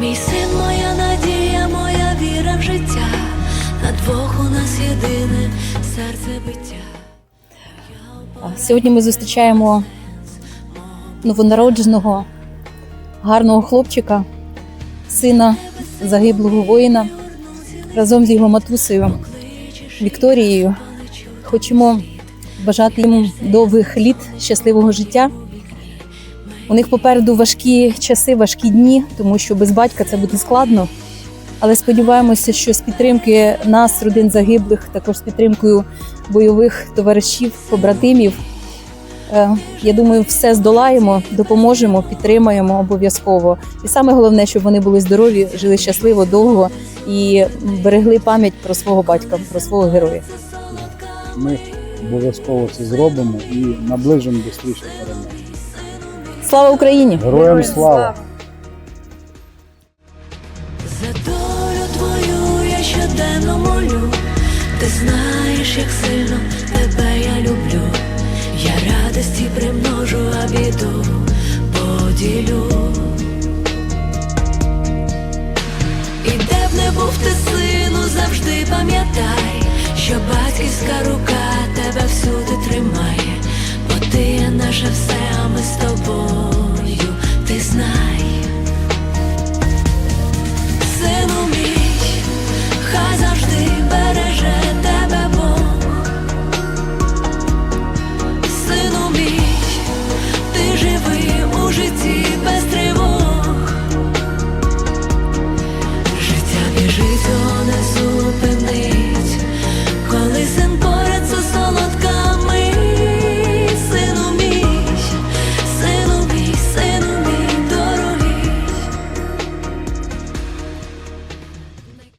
Мій син, моя надія, моя віра в життя. На двох у нас єдине серце биття. Сьогодні ми зустрічаємо новонародженого, гарного хлопчика, сина загиблого воїна, разом з його матусею Вікторією. Хочемо бажати йому довгих літ, щасливого життя. У них попереду важкі часи, важкі дні, тому що без батька це буде складно. Але сподіваємося, що з підтримки нас, родин загиблих, також з підтримкою бойових товаришів, побратимів. Е, Я думаю, все здолаємо, допоможемо, підтримаємо обов'язково. І саме головне, щоб вони були здорові, жили щасливо, довго і берегли пам'ять про свого батька, про свого героя. Ми обов'язково це зробимо і наближимо до перемоги. Слава Україні! Героям слава! За долю твою я щоденно молю, ти знаєш, як сильно тебе я люблю, я радості при. тобою, ти знай, сину мій, хай завжди береже тебе Бог, сину мій, ти живи у житті без тривог, життя біжить, несу.